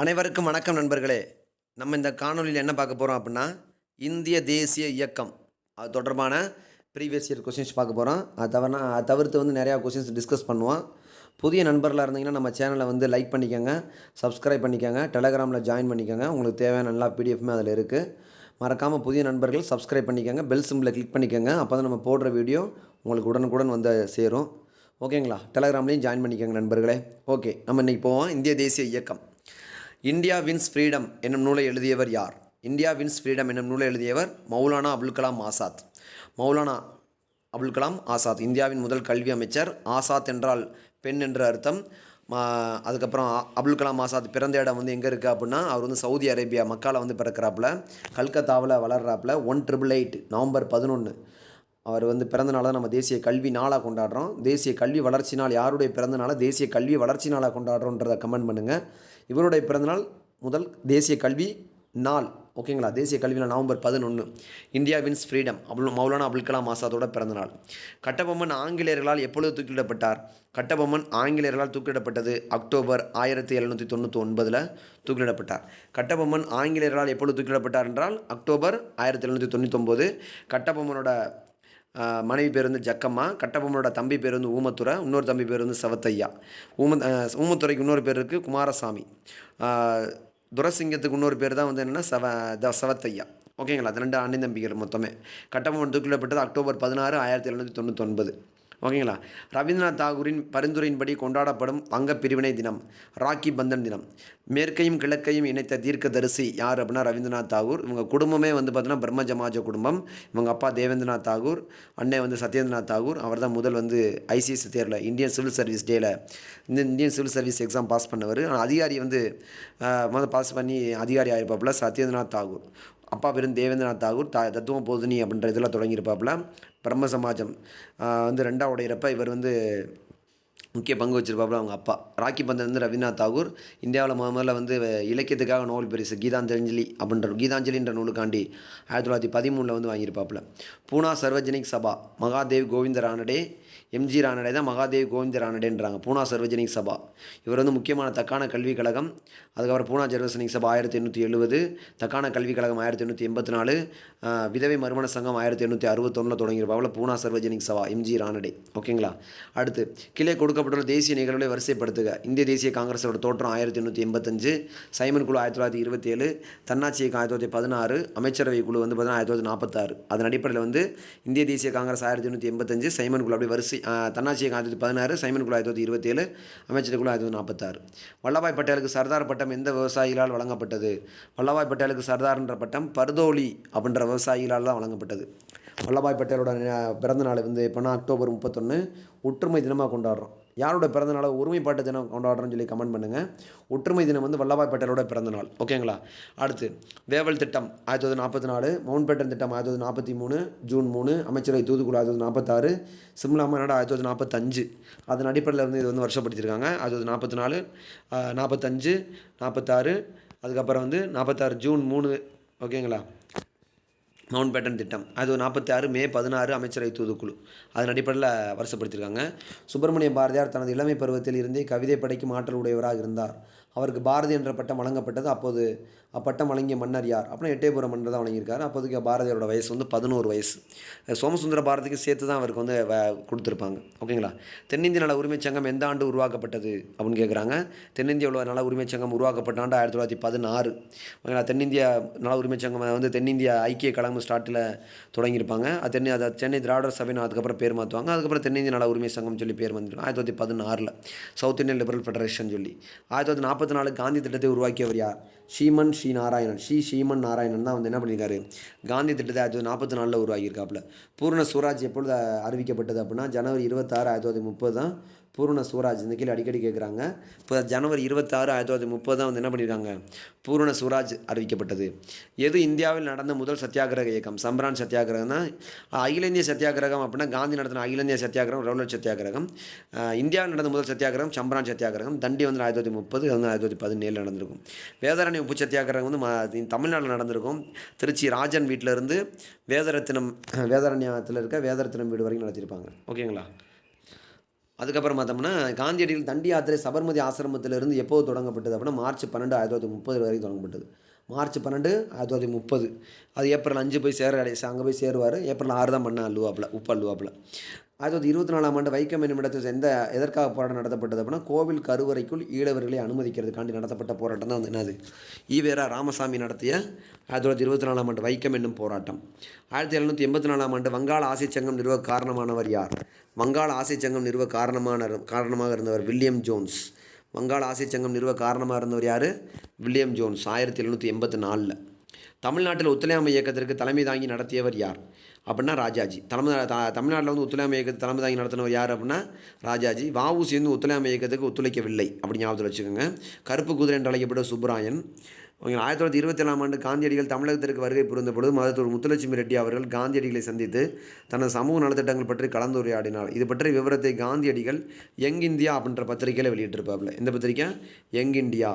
அனைவருக்கும் வணக்கம் நண்பர்களே. நம்ம இந்த காணொலியில் என்ன பார்க்க போகிறோம் அப்படின்னா இந்திய தேசிய இயக்கம். அது தொடர்பான ப்ரீவியஸ் இயர் கொஷின்ஸ் பார்க்க போகிறோம் அது தவிர அது தவிர்த்து வந்து நிறையா கொஷின்ஸ் டிஸ்கஸ் பண்ணுவோம். புதிய நண்பர்களாக இருந்தீங்கன்னா நம்ம சேனலை வந்து லைக் பண்ணிக்கோங்க சப்ஸ்கிரைப் பண்ணிக்கோங்க டெலகிராமில் ஜாயின் பண்ணிக்கோங்க. உங்களுக்கு தேவையான எல்லா பிடிஎஃப்மே அதில் இருக்குது மறக்காமல் புதிய நண்பர்கள் சப்ஸ்கிரைப் பண்ணிக்கோங்க பெல் சிம்பிளை கிளிக் பண்ணிக்கோங்க. அப்போ தான் நம்ம போடுற வீடியோ உங்களுக்கு உடனுக்குடன் வந்து சேரும். ஓகேங்களா டெலகிராம்லேயும் ஜாயின் பண்ணிக்கோங்க நண்பர்களே. ஓகே நம்ம இன்றைக்கி போவோம். இந்திய தேசிய இயக்கம். இந்தியா வின்ஸ் ஃப்ரீடம் என்னும் நூலை எழுதியவர் யார்? இந்தியா வின்ஸ் ஃப்ரீடம் என்னும் நூலை எழுதியவர் மௌலானா அபுல் கலாம் ஆசாத். மௌலானா அபுல் கலாம் ஆசாத். இந்தியாவின் முதல் கல்வி அமைச்சர். ஆசாத் என்றால் பெண் என்ற அர்த்தம். அதுக்கப்புறம் அப்துல் கலாம் ஆசாத் பிறந்த இடம் வந்து எங்கே இருக்குது அப்படின்னா அவர் வந்து சவுதி அரேபியா மக்கால வந்து பிறக்கிறாப்புல. கல்கத்தாவில் வளர்கிறாப்புல ஒன் ட்ரிபிள் எயிட் நவம்பர் பதினொன்று அவர் வந்து பிறந்த நாளை நம்ம தேசிய கல்வி நாளாக கொண்டாடுறோம். தேசிய கல்வி வளர்ச்சி நாள் யாருடைய பிறந்த நாளாக தேசிய கல்வி வளர்ச்சி நாளாக கொண்டாடுறோன்றதை கமெண்ட் பண்ணுங்கள் இவருடைய பிறந்தநாள் முதல் தேசிய கல்வி நாள். ஓகேங்களா தேசிய கல்வி நாள் நவம்பர் பதினொன்று India wins freedom Abdul Maulana Abdul Kalam ஆசாதோட பிறந்தநாள். கட்டபொம்மன் ஆங்கிலேயர்களால் எப்பொழுது தூக்கிலிடப்பட்டார்? கட்டபொம்மன் ஆங்கிலேயர்களால் தூக்கிலிடப்பட்டது அக்டோபர் ஆயிரத்தி எழுநூற்றி தொண்ணூற்றி ஒன்பதில் தூக்கிலிடப்பட்டார். கட்டபொம்மன் ஆங்கிலேயர்களால் எப்பொழுது தூக்கிலிடப்பட்டார் என்றால் அக்டோபர் ஆயிரத்தி எழுநூற்றி தொண்ணூற்றி ஒம்பது கட்டபொம்மனோட மனைவி பேர் வந்து ஜக்கம்மா கட்டபொம்மனோட தம்பி பேர் வந்து ஊமத்துறை இன்னொரு தம்பி பேர் வந்து சவத்தையா. ஊம ஊமத்துறைக்கு இன்னொரு பேர் இருக்குது குமாரசாமி. துரசிங்கத்துக்கு இன்னொரு பேர் தான் வந்து என்னென்னா சவ த சவத்தையா. ஓகேங்களா? அது ரெண்டு அண்ணன் தம்பிகள் மொத்தமே. கட்டபொம்மன் தூக்கிலப்பட்டது அக்டோபர் பதினாறு ஆயிரத்தி எழுநூற்றி ஒன்பது ஓகேங்களா? ரவீந்திரநாத் தாகூரின் பரிந்துரையின்படி கொண்டாடப்படும் வங்க பிரிவினை தினம் ராக்கி பந்தன் தினம். மேற்கையும் கிழக்கையும் இணைத்த தீர்க்க தரிசி யார் அப்படின்னா ரவீந்திரநாத் தாகூர். இவங்க குடும்பமே வந்து பார்த்தீங்கன்னா பிரம்ம ஜமாஜ குடும்பம். இவங்க அப்பா தேவேந்திரநாத் தாகூர் அண்ணன் வந்து சத்யேந்திரநாத் தாகூர். அவர் தான் முதல் வந்து ஐசிஎஸ் தேர்வில் இந்தியன் சிவில் சர்வீஸ் டேல இந்த Indian civil service exam pass பண்ணவர். ஆனால் அதிகாரி வந்து முதல் பாஸ் பண்ணி அதிகாரி ஆயிருப்பாப்புல சத்யேந்திரநாத் தாகூர். அப்பா பேரும் தேவேந்திரநாத் தாகூர் தா தத்துவ போதினி அப்படின்ற இதெல்லாம் தொடங்கியிருப்பாப்புல. பிரம்ம சமாஜம். வந்து ரெண்டாவது உடையிறப்ப இவர் வந்து முக்கிய பங்கு வச்சிருப்பாப்புல அவங்க அப்பா. ராக்கி பந்தன் வந்து ரவீந்திரநாத் தாகூர். இந்தியாவில் முதல்ல வந்து இலக்கியத்துக்காக நோபல் பரிசு கீதாஞ்சலி அப்படின்ற கீதாஞ்சலின்ற நூலுக்காண்டி ஆயிரத்தி தொள்ளாயிரத்தி பதிமூணில் வந்து வாங்கியிருப்பாப்புல. பூனா சர்வஜனிக் சபா மகாதேவ் கோவிந்த ரானடே எம்ஜி ராணடை தான் மகாதேவ் கோவிந்த ரானடேன்றாங்க பூனா சர்வஜனிக் சபா. இவர் வந்து முக்கியமான தக்கான கல்விக் கழகம். அதுக்கப்புறம் பூனா சர்வஜனிக் சபா ஆயிரத்தி எண்ணூற்றி எழுபது தக்கான கல்விக் கழகம் ஆயிரத்தி எண்ணூற்றி எண்பத்தி நாலு விதவை மறுமண சங்கம் ஆயிரத்தி எண்ணூற்றி அறுபத்தொன்னில் தொடங்கியிருப்பாவில் பூனா சர்வஜனிக் சபா எம்ஜி ராணடே. ஓகேங்களா? அடுத்து கீழே கொடுக்கப்பட்டுள்ள தேசிய நிகழ்வுகளை வரிசைப்படுத்துக. இந்திய தேசிய காங்கிரஸோட தோற்றம் ஆயிரத்தி எண்ணூற்றி எண்பத்தஞ்சு சைமன் குழு ஆயிரத்தி தொள்ளாயிரத்தி இருபத்தேழு தன்னாட்சி இயக்கம் ஆயிரத்தி தொள்ளாயிரத்தி பதினாறு அமைச்சரவை குழு வந்து பார்த்தீங்கன்னா ஆயிரத்தி தொள்ளாயிரத்தி நாற்பத்தாறு. அதன் அடிப்படையில் வந்து இந்திய தேசிய காங்கிரஸ் ஆயிரத்தி எண்ணூற்றி எண்பத்தஞ்சு சைமன் குழு அப்படி வரிசை ஆஹ், தன்னாட்சி ஆயிரத்தி பதினாறு சைமன் குழு ஆயிரத்தி தொள்ளாயிரத்தி இருபத்தேழு அமைச்சர் குழு ஆயிரத்தி நாற்பத்தாறு. வல்லபாய் பட்டேலுக்கு சர்தார் பட்டம் எந்த விவசாயிகளால் வழங்கப்பட்டது? வல்லபாய் பட்டேலுக்கு சர்தார்ன்ற பட்டம் பர்தோலி அப்படின்ற விவசாயிகளால் தான் வழங்கப்பட்டது. வல்லபாய் பட்டேலோட பிறந்த நாள் வந்து எப்போனா அக்டோபர் முப்பத்தொன்று ஒற்றுமை தினமாக கொண்டாடுறோம். யாரோட பிறந்தநாளை ஒருமைப்பாட்டு தினம் கொண்டாடுறோம்னு சொல்லி கமெண்ட் பண்ணுங்கள் ஒற்றுமை தினம் வந்து வல்லபாய் பட்டேலோட பிறந்தநாள். ஓகேங்களா அடுத்து வேவல் திட்டம் ஆயிரத்தி தொள்ளாயிரத்தி நாற்பத்தி நாலு மவுண்ட் பேட்டன் திட்டம் ஆயிரத்தி தொள்ளாயிரத்தி நாற்பத்தி மூணு ஜூன் மூணு அமைச்சரவை தூதுக்குழு ஆயிரத்தி தொள்ளாயிரத்தி நாற்பத்தாறு சிம்லா மாநாடு ஆயிரத்தி தொள்ளாயிரத்தி நாற்பத்தஞ்சு அதன் அடிப்படையில் வந்து இது வந்து வருஷப்படுத்தியிருக்காங்க ஆயிரத்தி தொள்ளாயிரத்தி நாற்பத்தி நாலு நாற்பத்தஞ்சு நாற்பத்தாறு அதுக்கப்புறம் வந்து நாற்பத்தாறு ஜூன் மூணு. ஓகேங்களா மவுண்ட் பேட்டன் திட்டம். அது நாற்பத்தி ஆறு மே பதினாறு அமைச்சரவை தூதுக்குழு. அதன் அடிப்படையில் வருஷப்படுத்தியிருக்காங்க. சுப்பிரமணிய பாரதியார் தனது இளமை பருவத்தில் இருந்தே கவிதை படைக்கும் ஆற்றல் உடையவராக இருந்தார். அவருக்கு பாரதி என்ற பட்டம் வழங்கப்பட்டது. அப்போது அப்பட்டம் வழங்கிய மன்னர் யார்? அப்படின்னா எட்டயபுரம் மன்னர் தான் வழங்கியிருக்காரு. அப்போதைக்கு பாரதியாரோட வயசு வந்து பதினோரு வயசு. சோமசுந்தர பாரதிக்கு சேர்த்து தான் அவருக்கு வந்து வ- கொடுத்துருப்பாங்க. ஓகேங்களா? தென்னிந்திய நல உரிமைச் சங்கம் எந்த ஆண்டு உருவாக்கப்பட்டது அப்படின்னு கேட்குறாங்க தென்னிந்திய நல உரிமைச் சங்கம் உருவாக்கப்பட்ட ஆண்டு ஆயிரத்தி தொள்ளாயிரத்தி பதினாறு. ஓகேங்களா? தென்னிந்திய நல உரிமைச் சங்கம் வந்து தென்னிந்திய ஐக்கிய கழகம் ஸ்டார்ட்டில் தொடங்கியிருப்பாங்க. அது தென்னி அதை சென்னை திராவிடர் சபைன்னு அதுக்கப்புறம் பேர் மாற்றுவாங்க அதுக்கப்புறம் தென்னிந்திய நல உரிமை சங்கம் சொல்லி பேர் வந்துருக்காங்க ஆயிரத்தி தொள்ளாயிரத்தி பதினாறில். சவுத் இந்தியன் லிபரல் ஃபெடரேஷன் சொல்லி. ஆயிரத்தி தொள்ளாயிரத்தி நாற்பத்தி நாலு காந்தி திட்டத்தை உருவாக்கியவர் யார்? ஸ்ரீமன் ஸ்ரீ நாராயணன். ஸ்ரீ ஸ்ரீமன் நாராயணன் தான் வந்து என்ன பண்ணியிருக்காரு? காந்தி திட்டத்தை ஆயிரத்தி தொள்ளாயிரத்தி நாற்பத்தி நாலில் உருவாக்கியிருக்காப்புல. பூர்ண சுவராஜ் எப்பொழுது அறிவிக்கப்பட்டது அப்படின்னா ஜனவரி இருபத்தாறு ஆயிரத்தி தொள்ளாயிரத்தி முப்பது தான் பூர்ண சுவராஜ் இந்த கீழே அடிக்கடி கேட்குறாங்க இப்போ ஜனவரி இருபத்தாறு ஆயிரத்தி தொள்ளாயிரத்தி முப்பது தான் வந்து என்ன பண்ணியிருக்காங்க பூர்ண சுவராஜ் அறிவிக்கப்பட்டது. எது இந்தியாவில் நடந்த முதல் சத்தியாகிரக இயக்கம்? சம்பரான் சத்தியாகிரகம்னா அகில இந்திய சத்தியாகிரகம் அப்படின்னா காந்தி நடத்தின அகில இந்திய சத்தியாகிரகம் ரவுலட் சத்தியாகிரகம். இந்தியாவில் நடந்த முதல் சத்தியாகிரகம் சம்பரான் சத்தியாகிரகம். தண்டி வந்து ஆயிரத்தி தொள்ளாயிரத்தி முப்பது வந்து ஆயிரத்தி தொள்ளாயிரத்தி பதினேழு நடந்திருக்கும். வேதாரணி உப்பு சத்தியாகிரகம் வந்து தமிழ்நாட்டில் நடந்திருக்கும். திருச்சி ராஜன் வீட்டில் இருந்து வேதரத்தினம் வேதாரண்யத்தில் இருக்க வேதரத்தினம் வீடு வரைக்கும் நடத்தியிருப்பாங்க. ஓகேங்களா? அதுக்கப்புறம் பார்த்தோம்னா காந்தியடிகள் தண்டி யாத்திரை சபர்மதி ஆசிரமத்திலிருந்து எப்போது தொடங்கப்பட்டது அப்படின்னா மார்ச் பன்னெண்டு ஆயிரத்தி தொள்ளாயிரத்தி முப்பது வரைக்கும் தொடங்கப்பட்டது. மார்ச் பன்னெண்டு ஆயிரத்தி தொள்ளாயிரத்தி முப்பது. அது ஏப்ரல் அஞ்சு போய் சேர அங்கே போய் சேருவார். ஏப்ரல் ஆறு தான் பண்ண அல்லுவாப்பில் உப்பு அல்லுவாப்பில். ஆயிரத்தி தொள்ளாயிரத்தி இருபத்தி நாலாம் ஆண்டு வைக்கம் என்னும் இடத்தில் எந்த எதற்காக போராட்டம் நடத்தப்பட்டது அப்படின்னா கோவில் கருவறைக்குள் ஈழவர்களை அனுமதிக்கிறதுக்காண்டி நடத்தப்பட்ட போராட்டம் தான் வந்து என்னது? ஈவேரா ராமசாமி நடத்திய ஆயிரத்தி தொள்ளாயிரத்தி இருபத்தி நாலாம் ஆண்டு வைக்கம் என்னும் போராட்டம். ஆயிரத்தி எழுநூற்றி எண்பத்தி நாலாம் ஆண்டு வங்காள ஆசை சங்கம் நிறுவ காரணமானவர் யார்? வங்காள ஆசை சங்கம் நிறுவ காரணமான காரணமாக இருந்தவர் வில்லியம் ஜோன்ஸ். வங்காள ஆசை சங்கம் நிறுவ காரணமாக இருந்தவர் யார்? வில்லியம் ஜோன்ஸ் ஆயிரத்தி எழுநூற்றி எண்பத்தி நாலில். தமிழ்நாட்டில் ஒத்துழையாமை இயக்கத்திற்கு தலைமை தாங்கி நடத்தியவர் யார்? அப்படின்னா ராஜாஜி. தலைமை தமிழ்நாட்டில் வந்து ஒத்துழையாமை இயக்கத்தை தலைமை தாங்கி நடத்தினவர் யார் அப்படின்னா ராஜாஜி. வாவுசி வந்து ஒத்துழையாமை இயக்கத்துக்கு ஒத்துழைக்கவில்லை அப்படி ஞாபகத்தில் வச்சுக்கோங்க. கருப்பு குதிரை என்று அழைக்கப்பட்ட சுப்பராயன் ஆயிரத்தி தொள்ளாயிரத்தி இருபத்தேழாம் ஆண்டு காந்தியடிகள் தமிழகத்திற்கு வருகை புரிந்த பொழுது மதத்தூர் முத்துலட்சுமி ரெட்டி அவர்கள் காந்தியடிகளை சந்தித்து தனது சமூக நலத்திட்டங்கள் பற்றி கலந்துரையாடினார். இது பற்றிய விவரத்தை காந்தியடிகள் யங் இந்தியா அப்படின்ற பத்திரிகையில் வெளியிட்டிருப்பாப்ல இந்த பத்திரிக்கை யங் இந்தியா.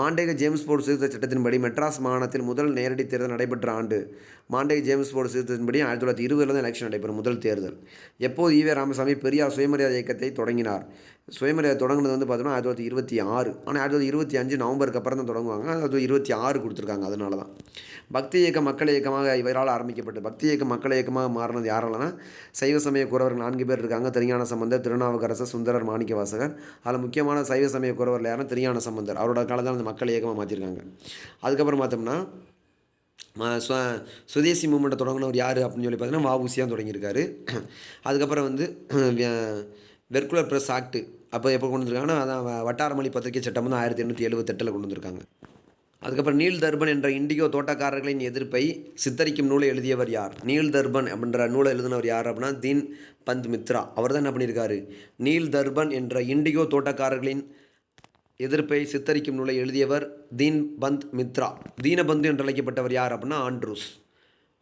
மாண்டேக ஜேம்ஸ் போர்டு சீர்திருத்த சட்டத்தின்படி மெட்ராஸ் மாகாணத்தில் முதல் நேரடி தேர்தல் நடைபெற்ற ஆண்டு மாண்டேக ஜேம்ஸ் போர்டு சீர்திருத்தத்தின்படி ஆயிரத்தி தொள்ளாயிரத்தி இருபதில் தான் எலெக்ஷன் நடைபெறும் முதல் தேர்தல். எப்போது ஈவே ராமசாமி பெரியார் சுயமரியாதை இயக்கத்தை தொடங்கினார்? சுயமரியாதை தொடங்கினது வந்து பார்த்தோம்னா ஆயிரத்தி தொள்ளாயிரத்தி இருபத்தி ஆறு. ஆனால் ஆயிரத்தி தொள்ளாயிரத்தி இருபத்தி அஞ்சு நவம்பருக்கு அப்புறம் தான் தொடங்குவாங்க. அது இருபத்தி ஆறு கொடுத்துருக்காங்க. அதனால தான். பக்தி இயக்க மக்கள் இயக்கமாக இவரால் ஆரம்பிக்கப்பட்டு பக்தி இயக்க மக்கள் இயக்கமாக மாறினது யாராலனா சைவ சமய குறவர்கள் நான்கு பேர் இருக்காங்க. திருஞான சம்பந்தர் திருநாவுக்கரசர் சுந்தரர் மாணிக்கவாசகர். அதில் முக்கியமான சைவ சமய குறவர்கள் யாருன்னா திருஞான சம்பந்தர். அவரோட காலத்தில் அந்த மக்கள் இயக்கமாக மாற்றிருக்காங்க அதுக்கப்புறம் பார்த்தோம்னா சுவ சுதேசி மூமெண்ட்டை தொடங்கினவர் யார் அப்படின்னு சொல்லி பார்த்தீங்கன்னா வஉசியாக தொடங்கியிருக்காரு. அதுக்கப்புறம் வந்து வெர்குலர் ப்ரெஸ் ஆக்ட்டு அப்போ எப்போ கொண்டு வந்திருக்காங்கன்னா அதான் வட்டார வட்டாரமொழி பத்திரிகை சட்டம் வந்து ஆயிரத்தி எண்ணூற்றி எழுபத்தெட்டில் கொண்டு வந்திருக்காங்க. அதுக்கப்புறம் நீல் தர்பன் என்ற இண்டிகோ தோட்டக்காரர்களின் எதிர்ப்பை சித்தரிக்கும் நூலை எழுதியவர் யார்? நீல் தர்பன் அப்படின்ற நூலை எழுதினவர் யார் அப்படின்னா தீன் பந்த் மித்ரா அவர் தான் என்ன பண்ணியிருக்காரு? நீல் தர்பன் என்ற இண்டிகோ தோட்டக்காரர்களின் எதிர்ப்பை சித்தரிக்கும் நூலை எழுதியவர் தீன்பந்த் மித்ரா. தீனபந்து என்று அழைக்கப்பட்டவர் யார் அப்படின்னா ஆண்ட்ரூஸ்.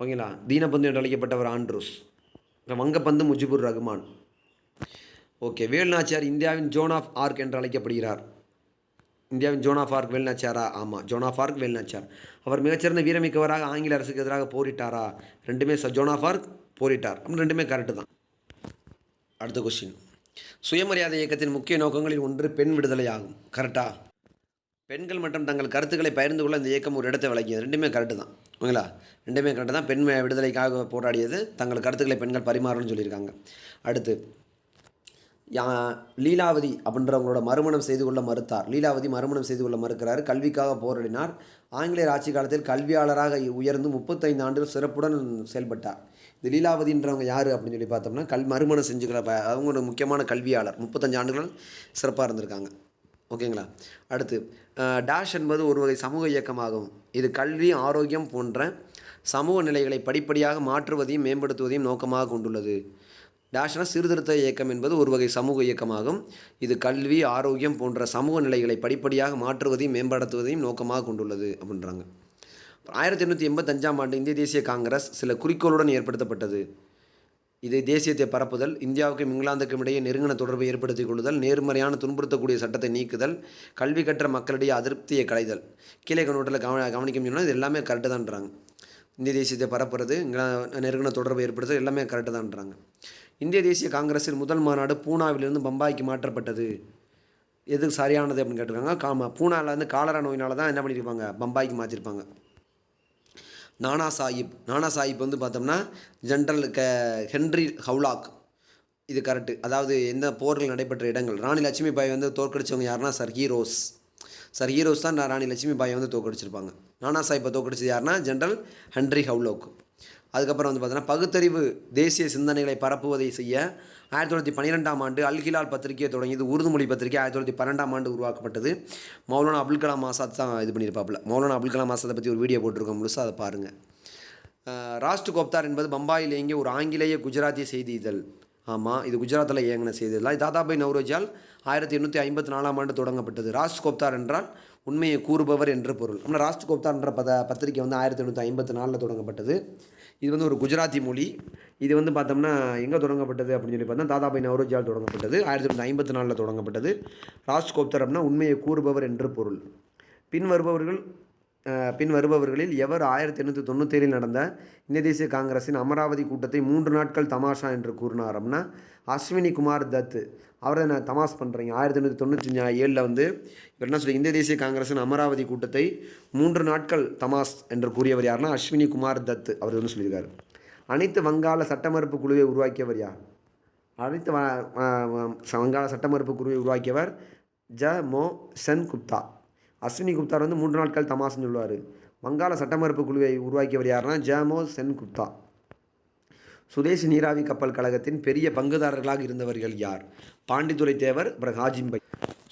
ஓகேங்களா? தீனபந்து என்று அழைக்கப்பட்டவர் ஆண்ட்ரூஸ். வங்கப்பந்து முஜிபுர் ரகுமான். ஓகே வேல்நாச்சியார் இந்தியாவின் ஜோன் ஆஃப் ஆர்க் என்று அழைக்கப்படுகிறார். இந்தியாவின் ஜோன் ஆஃப் ஆர்க் வேல்நாச்சியாரா ஆமாம் ஜோன் ஆஃப் ஆர்க் வேல்நாச்சியார் அவர் மிகச்சிறந்த வீரமிக்கவராக ஆங்கில அரசுக்கு எதிராக போரிட்டாரா? ரெண்டுமே ச ஜோன் ஆஃப் ஆர்க் போரிட்டார். அப்படின்னு ரெண்டுமே கரெக்டு தான். அடுத்த கொஸ்டின் சுயமரியாதை இயக்கத்தின் முக்கிய நோக்கங்களில் ஒன்று பெண் விடுதலை ஆகும் கரெக்டா பெண்கள் மற்றும் தங்கள் கருத்துக்களை பகிர்ந்து கொள்ள இந்த இயக்கம் ஒரு இடத்தை வழங்கியது. ரெண்டுமே கரெக்டு தான். ஓகேங்களா? ரெண்டுமே கரெக்டு தான். பெண் விடுதலைக்காக போராடியது தங்கள் கருத்துக்களை பெண்கள் பரிமாறணும்னு சொல்லியிருக்காங்க. அடுத்து யா லீலாவதி அப்படின்றவங்களோட மறுமணம் செய்து கொள்ள மறுத்தார். லீலாவதி மறுமணம் செய்து கொள்ள மறுக்கிறார். கல்விக்காக போராடினார். ஆங்கிலேயர் ஆட்சி காலத்தில் கல்வியாளராக உயர்ந்து முப்பத்தைந்து ஆண்டுகள் சிறப்புடன் செயல்பட்டார். இந்த லீலாவதின்றவங்க யார் அப்படின்னு சொல்லி பார்த்தோம்னா கல் மறுமணம் செஞ்சுக்கிற அவங்களோட அவங்க ஒரு முக்கியமான கல்வியாளர். முப்பத்தஞ்சு ஆண்டுகள் சிறப்பாக இருந்திருக்காங்க. ஓகேங்களா? அடுத்து டாஷ் டேஷ் என்பது ஒரு வகை சமூக இயக்கமாகும். இது கல்வி ஆரோக்கியம் போன்ற சமூக நிலைகளை படிப்படியாக மாற்றுவதையும் மேம்படுத்துவதையும் நோக்கமாக கொண்டுள்ளது. டேஷ்னா சீர்திருத்த இயக்கம் என்பது ஒரு வகை சமூக இயக்கமாகும். இது கல்வி ஆரோக்கியம் போன்ற சமூக நிலைகளை படிப்படியாக மாற்றுவதையும் மேம்படுத்துவதையும் நோக்கமாக கொண்டுள்ளது அப்படின்றாங்க. ஆயிரத்தி எண்ணூற்றி எண்பத்தஞ்சாம் ஆண்டு இந்திய தேசிய காங்கிரஸ் சில குறிக்கோளுடன் ஏற்படுத்தப்பட்டது. இது தேசியத்தை பரப்புதல் இந்தியாவுக்கும் இங்கிலாந்துக்கும் இடையே நெருங்கின தொடர்பை ஏற்படுத்திக் கொள்ளுதல் நேர்மறையான துன்புறுத்தக்கூடிய சட்டத்தை நீக்குதல் கல்வி கற்ற மக்களிடையே அதிருப்தியை களைதல். கீழே கண்ணோட்டில் கவன கவனிக்க முடியும்னா இது எல்லாமே கரெக்டு தான்றாங்க. இந்திய தேசியத்தை பரப்புறது இங்கிலா- நெருங்கின தொடர்பை ஏற்படுத்துறது எல்லாமே கரெக்டு தான்றாங்க. இந்திய தேசிய காங்கிரஸின் முதல் மாநாடு பூனாவிலிருந்து பம்பாய்க்கு மாற்றப்பட்டது. எது சரியானது அப்படின்னு கேட்டிருக்காங்க காமா பூனாவில் வந்து காலரா நோயினால தான் என்ன பண்ணியிருப்பாங்க பம்பாய்க்கு மாற்றிருப்பாங்க. நானா சாஹிப். நானா சாஹிப் வந்து பார்த்தோம்னா ஜென்ரல் க ஹென்ரி ஹவுலாக். இது கரெக்டு அதாவது எந்த போர்கள் நடைபெற்ற இடங்கள்? ராணி லட்சுமி பாய் வந்து தோற்கடிச்சவங்க யாருன்னா சர் ஹீரோஸ் சர் ஹீரோஸ் தான் ராணி லட்சுமி பாயை வந்து தோற்கடிச்சிருப்பாங்க. நானா சாஹிப்பை தோற்கடிச்சது யாருன்னா ஜென்ரல் ஹென்ரி ஹவுலோக். அதுக்கப்புறம் வந்து பார்த்தோன்னா பகுத்தறிவு தேசிய சிந்தனைகளை பரப்புவதை செய்ய ஆயிரத்தி தொள்ளாயிரத்தி பன்னிரெண்டாம் ஆண்டு அல் ஹிலால் பத்திரிகையை தொடங்கியது உருது மொழி பத்திரிகை ஆயிரத்தி தொள்ளாயிரத்தி பன்னெண்டாம் ஆண்டு உருவாக்கப்பட்டது. மௌலானா அப்துல் கலாம் ஆசாத் தான் இது பண்ணியிருப்பாப்புல. மௌலானா அப்துல் கலாம் ஆசாத்தை பற்றி ஒரு வீடியோ போட்டிருக்கோம். முழுசாக அதை பாருங்கள் ராஷ்ட் கோப்தார் என்பது பம்பாயில் இயங்கிய ஒரு ஆங்கிலேய குஜராத்திய செய்தி இதழ். ஆமாம் இது குஜராத்தில் இயங்கின செய்தி இதழ். தாதாபாய் நவ்ரோஜால் ஆயிரத்தி எண்ணூற்றி ஐம்பத்தி நாலாம் ஆண்டு தொடங்கப்பட்டது. ராஷ்ட் கோப்தார் என்றால் உண்மையை கூறுபவர் என்று பொருள். ஆனால் ராஷ்ட் கோப்தார்ன்ற பத பத்திரிகை வந்து ஆயிரத்தி எண்ணூற்றி ஐம்பத்தி நாலில் தொடங்கப்பட்டது. இது வந்து ஒரு குஜராத்தி மொழி. இது வந்து பார்த்தோம்னா எங்கே தொடங்கப்பட்டது அப்படின்னு சொல்லி பார்த்தா தாதாபாய் நவரோஜியால் தொடங்கப்பட்டது. ஆயிரத்தி தொள்ளாயிரத்தி ஐம்பத்தி நாலில் தொடங்கப்பட்டது. ராஜ்கோப்தர் அப்படின்னா உண்மையை கூறுபவர் என்று பொருள். பின் வருபவர்கள் பின் வருபவர்களில் எவர் ஆயிரத்தி எண்ணூற்றி தொண்ணூத்தேழில் நடந்த இந்திய தேசிய காங்கிரஸின் அமராவதி கூட்டத்தை மூன்று நாட்கள் தமாஷா என்று கூறினார் அப்படின்னா அஸ்வினி குமார் தத் அவரை நான் தமாஸ் பண்ணுறீங்க ஆயிரத்தி எண்ணூற்றி தொண்ணூற்றி ஏழில் வந்து இவர் என்ன சொல்லி இந்திய தேசிய காங்கிரஸின் அமராவதி கூட்டத்தை மூன்று நாட்கள் தமாஸ் என்று கூறியவர் யாருன்னா அஸ்வினி குமார் தத் அவர் வந்து சொல்லியிருக்காரு. அனைத்து வங்காள சட்டமறுப்பு குழுவை உருவாக்கியவர் யார்? அனைத்து வங்காள சட்டமறுப்பு குழுவை உருவாக்கியவர் ஜ மோ சென் குப்தா. அஸ்வினி குப்தார் வந்து மூன்று நாட்கள் தமாஸ்னு சொல்லுவார். வங்காள சட்டமறுப்பு குழுவை உருவாக்கியவர் யாருன்னா ஜாமோ சென் குப்தா சுதேசி நீராவி கப்பல் கழகத்தின் பெரிய பங்குதாரர்களாக இருந்தவர்கள் யார்? பாண்டித்துரை தேவர் அப்புறம் ஹாஜிம்பை.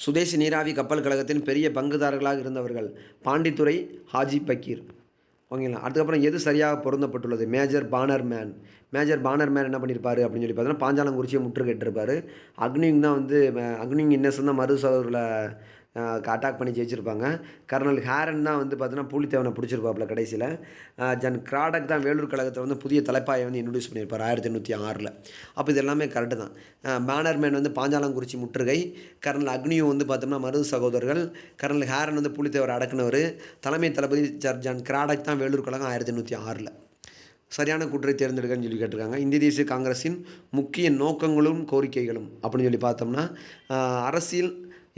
சுதேசி நீராவி கப்பல் கழகத்தின் பெரிய பங்குதாரர்களாக இருந்தவர்கள் பாண்டித்துரை ஹாஜி பக்கீர் ஓகேங்களா? அதுக்கப்புறம் எது சரியாக பொருந்தப்பட்டுள்ளது? Major Bannerman major Bannerman என்ன பண்ணியிருப்பாரு அப்படின்னு சொல்லி பார்த்தோன்னா பாஞ்சாலங்குறிச்சியை முற்றுகையிட்டிருப்பாரு. அக்னிங் தான் வந்து அக்னிங் இன்னசன் தான் மரு சகோதரில் அட்டாக் பண்ணி ஜெயிச்சிருப்பாங்க. கர்னல் ஹேரன் தான் வந்து பார்த்தீங்கன்னா பூலித்தேவனை பிடிச்சிருப்பாப்புல கடைசியில். ஜன் கிராடக் தான் வேலூர் கழகத்தில் வந்து புதிய தலைப்பாயை வந்து இன்ட்ரடியூஸ் பண்ணியிருப்பார் ஆயிரத்தி எண்ணூற்றி ஆறில். அப்போ இது எல்லாமே கரெக்டு தான். பேனர்மேன் வந்து பாஞ்சாலங்குறிச்சி முற்றுகை கர்னல் அக்னியும் வந்து பார்த்தோம்னா மருது சகோதரர்கள் கர்னல் ஹேரன் வந்து புலித்தேவரை அடக்குனவர் தலைமை தளபதி சர் ஜன் கிராடக் தான் வேலூர் கழகம் ஆயிரத்தி எண்ணூற்றி ஆறில். சரியான கூற்றை தேர்ந்தெடுக்கன்னு சொல்லி கேட்டிருக்காங்க. இந்திய தேசிய காங்கிரஸின் முக்கிய நோக்கங்களும் கோரிக்கைகளும் அப்படின்னு சொல்லி பார்த்தோம்னா அரசியல்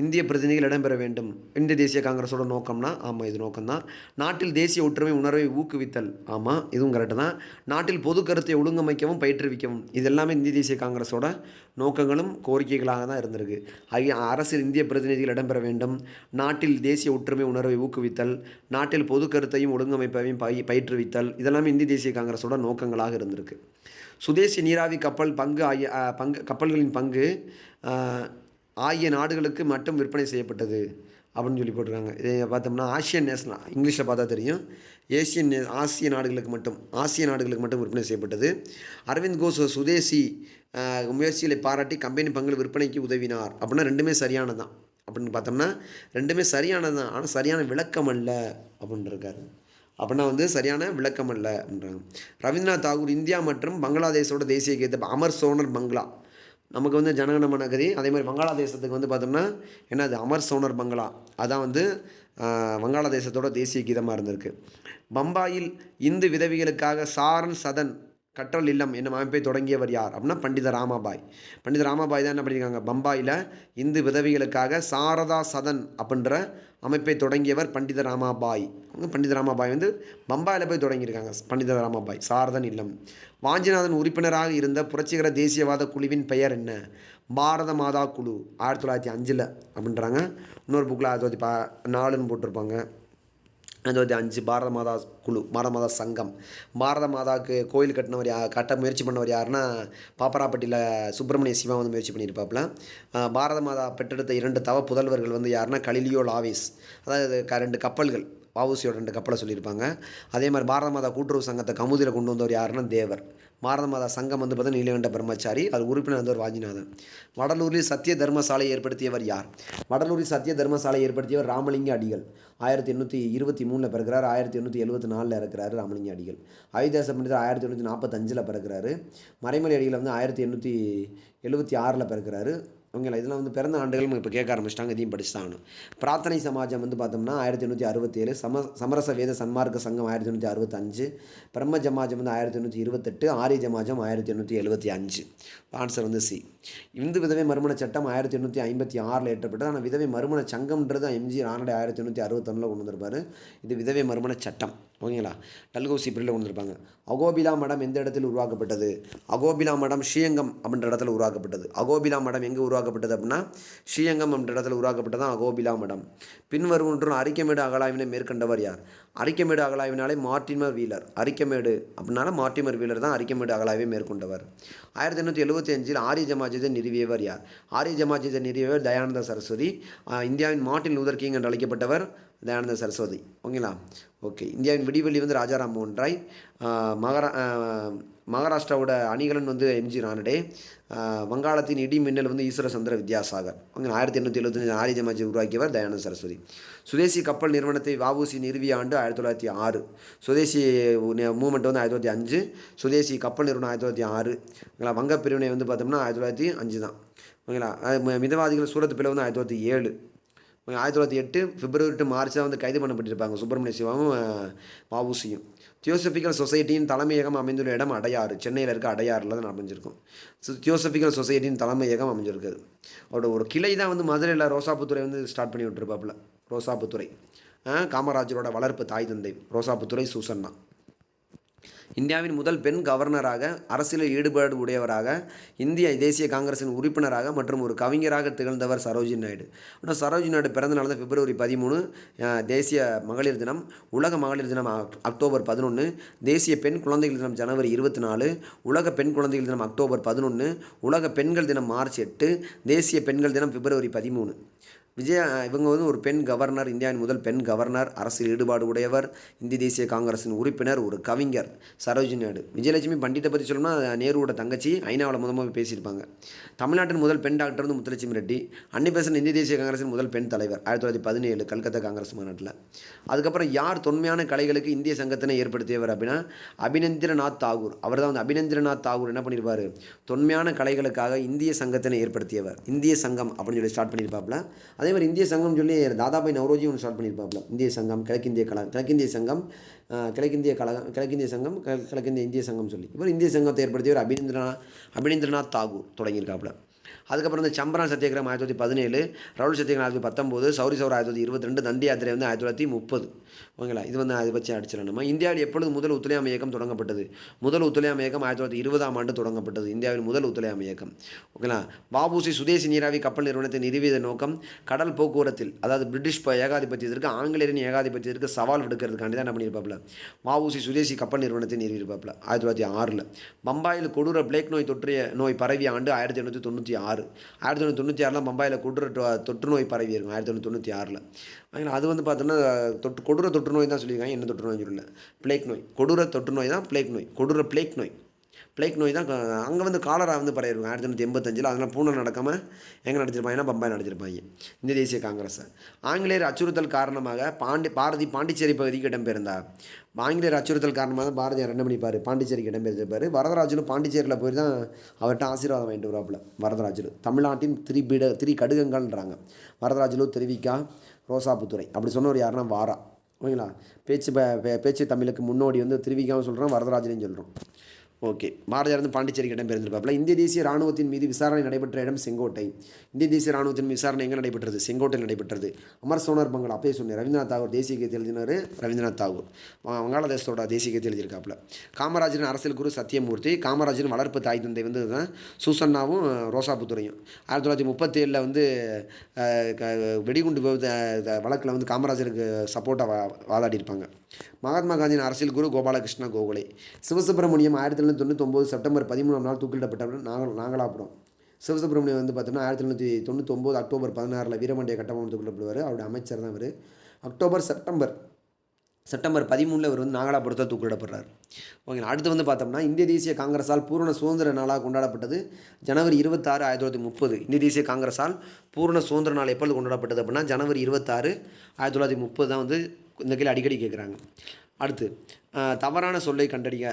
இந்திய பிரதிநிதிகள் இடம்பெற வேண்டும். இந்திய தேசிய காங்கிரஸோட நோக்கம்னா ஆமாம் இது நோக்கம்தான். நாட்டில் தேசிய ஒற்றுமை உணர்வை ஊக்குவித்தல் ஆமாம் இதுவும் கரெக்டு தான். நாட்டில் பொது கருத்தை ஒழுங்கமைக்கவும் பயிற்றுவிக்கவும் இது எல்லாமே இந்திய தேசிய காங்கிரஸோட நோக்கங்களும் கோரிக்கைகளாக தான் இருந்திருக்கு. ஆகிய அரசில் இந்திய பிரதிநிதிகள் இடம்பெற வேண்டும். நாட்டில் தேசிய ஒற்றுமை உணர்வை ஊக்குவித்தல் நாட்டில் பொது கருத்தையும் ஒழுங்கமைப்பையும் பய பயிற்றுவித்தல் இதெல்லாமே இந்திய தேசிய காங்கிரஸோட நோக்கங்களாக இருந்திருக்கு. சுதேசி நீராவி கப்பல் பங்கு ஆகிய பங்கு கப்பல்களின் பங்கு ஆகிய நாடுகளுக்கு மட்டும் விற்பனை செய்யப்பட்டது அப்படின்னு சொல்லி போட்டிருக்காங்க. இதை பார்த்தோம்னா ஆசியன் நேஷனல் இங்கிலீஷில் பார்த்தா தெரியும். ஏசியன் நே- ஆசிய நாடுகளுக்கு மட்டும் ஆசிய நாடுகளுக்கு மட்டும் விற்பனை செய்யப்பட்டது. அரவிந்த் கோஷ் சுதேசி முயற்சிகளை பாராட்டி கம்பெனி பங்கு விற்பனைக்கு உதவினார். அப்படின்னா ரெண்டுமே சரியானது தான் அப்படின்னு பார்த்தோம்னா ரெண்டுமே சரியானது தான் ஆனால் சரியான விளக்கம் அல்ல அப்படின்னு இருக்காரு அப்படின்னா வந்து சரியான விளக்கம் அல்ல அப்படின்றாங்க ரவீந்திரநாத் தாகூர் இந்தியா மற்றும் பங்களாதேஷோட தேசிய கீதம் அமர் சோனர் பங்களா நமக்கு வந்து ஜனகணமன கதி அதே மாதிரி வங்காளதேசத்துக்கு வந்து பார்த்தோம்னா என்னது? அமர் சோனர் பங்களா. அதான் வந்து வங்காளதேசத்தோட தேசிய கீதமாக இருந்திருக்கு. பம்பாயில் இந்து விதவிகளுக்காக சாரன் சதன் கற்றல் இல்லம் என்னும் அமைப்பை தொடங்கியவர் யார்? அப்படின்னா பண்டித ராமாபாய். பண்டித ராமாபாய் தான் என்ன பண்ணியிருக்காங்க? பம்பாயில் இந்து விதவிகளுக்காக சாரதா சதன் அப்படின்ற அமைப்பை தொடங்கியவர் பண்டித ராமாபாய். பண்டித ராமாபாய் வந்து பம்பாயில் போய் தொடங்கியிருக்காங்க. பண்டித ராமாபாய் சாரதன் இல்லம். வாஞ்சிநாதன் உறுப்பினராக இருந்த புரட்சிகர தேசியவாத குழுவின் பெயர் என்ன? பாரத மாதா குழு ஆயிரத்தி தொள்ளாயிரத்தி அஞ்சில் அப்படின்றாங்க. இன்னொரு புக்கில் ஆயிரத்தி தொள்ளாயிரத்தி பா நாலுன்னு போட்டிருப்பாங்க. அதாவது அஞ்சு பாரத மாதா குழு பாரத மாதா சங்கம். பாரத மாதாவுக்கு கோயில் கட்டினவர் யா கட்ட முயற்சி பண்ணவர் யாருன்னா பாப்பராப்பட்டியில் சுப்பிரமணிய சிவா வந்து முயற்சி பண்ணியிருப்பாப்புல. பாரத மாதா பெற்றெடுத்த இரண்டு தவ புதல்வர்கள் வந்து யாருன்னா கலிலியோ லாவிஸ். அதாவது க ரெண்டு கப்பல்கள். பாவுசியோட ரெண்டு கப்பலை சொல்லியிருப்பாங்க. அதே மாதிரி பாரத மாதா கூட்டுறவு சங்கத்தை கமுதியில் கொண்டு வந்தவர் யாருன்னா தேவர். பாரத மாதா சங்கம் வந்து பார்த்தீங்கன்னா நீலகண்ட பிரம்மச்சாரி அது உறுப்பினர் வந்தவர் வாஞ்சிநாதன் வடலூரில் சத்திய தர்மசாலை ஏற்படுத்தியவர் யார்? வடலூரில் சத்திய தர்மசாலை ஏற்படுத்தியவர் ராமலிங்க அடிகள். ஆயிரத்தி எண்ணூற்றி இருபத்தி மூணில் பிறக்கிறார் ஆயிரத்தி எண்ணூற்றி எழுபத்தி நாலில் இருக்கிறாரு ராமலிங்க அடிகள். அயோத்தியாச பண்டிதர் ஆயிரத்தி எண்ணூற்றி நாற்பத்தஞ்சில் பிறக்கிறாரு. மறைமலை அடிகள் வந்து ஆயிரத்தி எண்ணூற்றி எழுபத்தி ஆறில் பிறக்கிறாரு. ஓகேங்களா? இதெல்லாம் வந்து பிறந்த ஆண்டுகள் இப்போ கேட்க ஆரம்பிச்சிட்டாங்க இதையும் படிச்சு பிரார்த்தனை சமாஜம் வந்து பார்த்தோம்னா ஆயிரத்தி எண்ணூற்றி அறுபத்தேழு சம சமரச வேத சன்மார்க்க சங்கம் ஆயிரத்தி எண்ணூற்றி அறுபத்தஞ்சு பிரம்ம ஜமாஜம் வந்து ஆயிரத்தி எண்ணூற்றி இருபத்தெட்டு ஆரிய ஜமாஜம் ஆயிரத்தி எண்ணூற்றி எழுபத்தி அஞ்சு. ஆன்சர் வந்து சி இந்து விதவை மறுமண சட்டம் ஆயிரத்தி எண்ணூற்றி ஐம்பத்தி ஆறில் ஏற்றப்பட்டது. ஆனால் விதவை மறுமண சங்கம்ன்றது எம்ஜி ரானடை ஆயிரத்தி எண்ணூற்றி அறுபத்தொன்னில் கொண்டு வந்திருப்பாரு இது விதவை மறுமண சட்டம். ஓகேங்களா? டல்கௌசி பிரிவில் கொண்டு வந்திருப்பாங்க அகோபிலா மடம் எந்த இடத்தில் உருவாக்கப்பட்டது? அகோபிலா மடம் ஸ்ரீயங்கம் அப்படின்ற இடத்துல உருவாக்கப்பட்டது. அகோபிலா மடம் எங்கே உருவாக்கப்பட்டது அப்படின்னா ஸ்ரீயங்கம் என்ற இடத்துல உருவாக்கப்பட்டது தான் அகோபிலா மடம். பின்வரும் ஒன்றும் அரிக்கமேடு அகலாய்வினை மேற்கொண்டவர் யார்? அரிக்கமேடு அகலாய்வினாலே மார்டிமர் வீலர். அரிக்கமேடு அப்படின்னால மார்டிமர் வீலர் தான் அரிக்கமேடு அகலாய்வை மேற்கொண்டவர். ஆயிரத்தி எண்ணூற்றி எழுபத்தி அஞ்சில் ஆரிய ஜமாஜத்தை நிறுவியவர் யார்? ஆரிய ஜமாஜத்தை நிறுவியவர் தயானந்த சரஸ்வதி. இந்தியாவின் மார்ட்டின் லூதர் கிங் என்று அழைக்கப்பட்டவர் தயானந்த சரஸ்வதி. ஓகேங்களா? ஓகே. இந்தியாவின் விடிவெளி வந்து ராஜாராம் மோகன் ராய். மகாரா மகாராஷ்டிராவோட அணிகலன் வந்து எம்ஜி ரானடே வங்காளத்தின் இடி மின்னல் வந்து ஈஸ்வர சந்திர வித்யாசாகர். ஓகே ஆயிரத்தி எண்ணூற்றி எழுபத்தஞ்சு ஆரிய ஜமாஜி உருவாக்கியவர் தயானந்த சரஸ்வதி. சுதேசி கப்பல் நிறுவனத்தை வாவூசி நிறுவிய ஆண்டு ஆயிரத்தி தொள்ளாயிரத்தி ஆறு. சுதேசி மூமெண்ட் வந்து ஆயிரத்தி தொள்ளாயிரத்தி அஞ்சு. சுதேசி கப்பல் நிறுவனம் ஆயிரத்தி தொள்ளாயிரத்தி ஆறு. ஓகேங்களா வங்க பிரிவினை வந்து பார்த்தோம்னா ஆயிரத்தி தொள்ளாயிரத்தி அஞ்சு தான். ஓகேங்களா மிதவாதிகள் சூரத் பிளவு வந்து ஆயிரத்தி தொள்ளாயிரத்தி ஏழு. ஆயிரத்தி தொள்ளாயிரத்தி எட்டு பிப்ரவரி டு மார்ச் தான் வந்து கைது பண்ணப்பட்டிருப்பாங்க சுப்பிரமணிய சிவாவும் வவுசியும் தியோசபிக்கல் சொசைட்டியின் தலைமையகம் அமைந்துள்ள இடம் அடையாறு. சென்னையில் இருக்க அடையாறில் தான் அமைஞ்சிருக்கும். ஸோ தியோசபிக்கல் சொசைட்டியின் தலைமையகம் அமைஞ்சிருக்குது அவரோட ஒரு கிளை தான் வந்து மதுரையில் ரோசாப்புத்துறை வந்து ஸ்டார்ட் பண்ணி விட்டுருப்பாப்புல. ரோசாப்புத்துறை காமராஜரோட வளர்ப்பு தாய் தந்தை ரோசாப்புத்துறை சூசன்னா இந்தியாவின் முதல் பெண் கவர்னராக அரசியலில் ஈடுபாடு உடையவராக இந்திய தேசிய காங்கிரசின் உறுப்பினராக மற்றும் ஒரு கவிஞராக திகழ்ந்தவர் சரோஜி நாயுடு. ஆனால் சரோஜி நாயுடு பிறந்த நாள் தான் பிப்ரவரி பதிமூணு தேசிய மகளிர் தினம் உலக மகளிர் தினம் அக்டோபர் பதினொன்று தேசிய பெண் குழந்தைகள் தினம் ஜனவரி இருபத்தி நாலு உலக பெண் குழந்தைகள் தினம் அக்டோபர் பதினொன்று உலக பெண்கள் தினம் மார்ச் எட்டு தேசிய பெண்கள் தினம் பிப்ரவரி பதிமூணு. விஜயா இவங்க வந்து ஒரு பெண் கவர்னர் இந்தியாவின் முதல் பெண் கவர்னர் அரசியல் ஈடுபாடு உடையவர் இந்திய தேசிய காங்கிரஸின் உறுப்பினர் ஒரு கவிஞர் சரோஜினி நாயுடு. விஜயலட்சுமி பண்டிட்டை பற்றி சொல்லணும்னா நேருவோட தங்கச்சி ஐநாவில் முத முதல் பேசியிருப்பாங்க. தமிழ்நாட்டின் முதல் பெண் டாக்டர் வந்து முத்துலட்சுமி ரெட்டி அன்னி பேசின இந்திய தேசிய காங்கிரசின் முதல் பெண் தலைவர் ஆயிரத்தி தொள்ளாயிரத்தி பதினேழு கல்கத்தா காங்கிரஸ் மாநாட்டில். அதுக்கப்புறம் யார் தொன்மையான கலைகளுக்கு இந்திய சங்கத்தினை ஏற்படுத்தியவர் அப்படின்னா அபிநந்திரநாத் தாகூர். அவர் தான் வந்து அபிநந்திரநாத் தாகூர் என்ன பண்ணியிருப்பார்? தொன்மையான கலைகளுக்காக இந்திய சங்கத்தினை ஏற்படுத்தியவர். இந்திய சங்கம் அப்படின்னு சொல்லி ஸ்டார்ட் பண்ணியிருப்பாப்புல. அதே அதே மாதிரி இந்திய சங்கம் சொல்லி தாதாபாய் நவரோஜி ஒன்று ஸ்டார்ட் பண்ணியிருப்பாப்புல. இந்திய சங்கம் கிழக்கிந்திய கல கிழக்கிந்திய சங்கம் கிழக்கிந்திய கழகம் கிழக்கிந்திய சங்கம் கிழக்கிந்திய இந்திய சங்கம் சொல்லி. இவர் இந்திய சங்கத்தை ஏற்படுத்தியவர் அபிநந்திரநாத் அபிநந்திரநாத் தாகூர் தொடங்கியிருக்காப்புல. அதுக்கப்புறம் இந்த சம்பரான் சத்தியகிரம் ஆயிரத்தி தொள்ளாயிரத்தி பதினேழு ரவுல் சத்தியாகிரகம் ஆயிரத்தி பத்தொம்போது சௌரி சௌர் ஆயிரத்தி தொள்ளாயிரத்தி இருபத்தி ரெண்டு தண்டி யாத்திரை வந்து ஆயிரத்தி தொள்ளாயிரத்தி முப்பது. ஓகேங்களா? இது வந்து அதை பற்றி அடிச்சிடலாம் நம்ம. இந்தியாவில் எப்பொழுது முதல் ஒத்துழையாமை இயக்கம் தொடங்கப்பட்டது? முதல் ஒத்துழையாமை இயக்கம் ஆயிரத்தி தொள்ளாயிரத்தி இருபதாம் ஆண்டு தொடங்கப்பட்டது. இந்தியாவின் முதல் ஒத்துழையாமை இயக்கம். ஓகேங்களா? பாபுசி சுதேசி நீராவி கப்பல் நிறுவனத்தை நிறுவித நோக்கம் கடல் போக்குவரத்தில் அதாவது பிரிட்டிஷ் ஏகாதிபத்தியத்திற்கு ஆங்கிலேயரின் ஏகாதிபத்தியத்திற்கு சவால் விடுக்கிறதுக்காண்டி தான் என்ன பண்ணியிருப்பாப்ல மாவுசி சுதேசி கப்பல் நிறுவனத்தை நிறுவியிருப்பாப்ல ஆயிரத்தி தொள்ளாயிரத்தி ஆறில். பம்பாயில் கொடூர பிளேக் நோய் தொற்றிய நோய் பரவிய ஆண்டு ஆயிரத்தி எண்ணூற்றி தொண்ணூற்றி ஆறு. ஆயிரத்தி தொள்ளாயிரத்தி தொண்ணூற்றி ஆறில் பம்பாயில் கொடூர தொற்று நோய் பரவி இருக்கும் ஆயிரத்தி தொள்ளாயிரத்தி தொண்ணூற்றி ஆறில். ஓகேங்களா அது வந்து பார்த்தோன்னா தொற்று கொடூர தொற்று நோய் தான் சொல்லியிருக்காங்க. என்ன தொற்று நோய் சொல்லல. பிளேக் நோய். கொடூர தொற்று நோய் தான் பிளேக் நோய். கொடூர பிளேக் நோய். பிளேக் நோய் தான் அங்கே வந்து காலரா வந்து பரவிருக்கும் ஆயிரத்தி தொண்ணூற்றி எண்பத்தஞ்சில் அதனால் பூனை நடக்காமல் எங்கே நடிச்சிருப்பாங்கன்னா பம்பாய் நடிச்சிருப்பாங்க இந்திய தேசிய காங்கிரஸை. ஆங்கிலேயர் அச்சுறுத்தல் காரணமாக பாண்டி பாரதி பாண்டிச்சேரி பகுதிக்கு இடம்பெயர்ந்தார் ஆங்கிலேயர் அச்சுறுத்தல் காரணமாக பாரதியார் என்ன பண்ணிப்பார் பாண்டிச்சேரிக்கு இடம்பெயர்ந்திருப்பார். வரதராஜனும் பாண்டிச்சேரியில் போய் தான் அவர்கிட்ட ஆசீர்வாதம் வாங்கிட்டு வராப்புல வரதராஜலு தமிழ்நாட்டின் திரி பீட திரி கடுகங்கள்ன்றாங்க வரதராஜலு திருவிக்கா ரோசாப்புத்துறை அப்படி சொன்னவர் யாருன்னா வாரா. ஓகேங்களா? பேச்சு பே- பேச்சு தமிழுக்கு முன்னோடி வந்து திருவிக்காவும் சொல்கிறோம் வரதராஜனையும் சொல்கிறோம் ஓகே. பாரதியார் வந்து பாண்டிச்சேரிக்கு இடம்பெயர்ந்திருப்பாப்புல. இந்திய தேசிய ராணுவத்தின் மீது விசாரணை நடைபெற்ற இடம் செங்கோட்டை. இந்திய தேசிய ராணுவத்தின் விசாரணை எங்கே நடைபெற்றது? செங்கோட்டையில் நடைபெற்றது. அமர் சோனார் பங்களா அப்பயே சொன்னேன். ரவீந்திரநாத் தாகூர் தேசிய கீதத்தை எழுதினார் ரவீந்திரநாத் தாகூர். வங்காளதேசத்தோட தேசிய கீதத்தை எழுதியிருக்காப்புல. காமராஜரின் அரசியல் குரு சத்தியமூர்த்தி காமராஜரின் வளர்ப்பு தாய் தந்தை வந்து தான் சூசன்னாவும் ரோசாபுத்துறையும் ஆயிரத்தி தொள்ளாயிரத்தி முப்பத்தேழில் வந்து க- வெடிகுண்டு வழக்கில் வந்து காமராஜருக்கு சப்போர்ட்டாக வாதாடி இருப்பாங்க மகாத்மா காந்தியின் அரசியல் குரு கோபாலகிருஷ்ண கோகலே. சிவசுப்பிரமணியம் ஆயிரத்தி தொள்ளாயிரத்தி தொண்ணூத்தொம்பது செப்டம்பர் பதிமூணாம் நாள் தூக்கிலிடப்பட்டவர் நாங்கள் நாகலாபுரம். சிவசுப்பிரமணியம் வந்து பார்த்தோம்னா ஆயிரத்தி தொள்ளாயிரத்தி தொண்ணூத்தொம்பது அக்டோபர் பதினாறில் வீரமண்டிய கட்டபொம்மன் தூக்கிலிடப்படுவார். அவருடைய அமைச்சர் தான் அவர் அக்டோபர் செப்டம்பர் செப்டம்பர் பதிமூணில் இவர் வந்து நாகலாபுரத்தில் தூக்கிலிடப்படுறார். ஓகேங்களா? அடுத்து வந்து பார்த்தோம்னா இந்திய தேசிய காங்கிரஸால் பூர்ண சுதந்திர நாளாக கொண்டாடப்பட்டது ஜனவரி இருபத்தாறு ஆயிரத்தி தொள்ளாயிரத்தி முப்பது. இந்திய தேசிய காங்கிரஸால் பூர்ண சுதந்திர நாள் எப்பொழுது கொண்டாடப்பட்டது அப்படின்னா ஜனவரி இருபத்தாறு ஆயிரத்தி தொள்ளாயிரத்தி முப்பது தான் வந்து இந்த கேள்வி அடிக்கடி கேட்குறாங்க அடுத்து தவறான சொல்லை கண்டறிய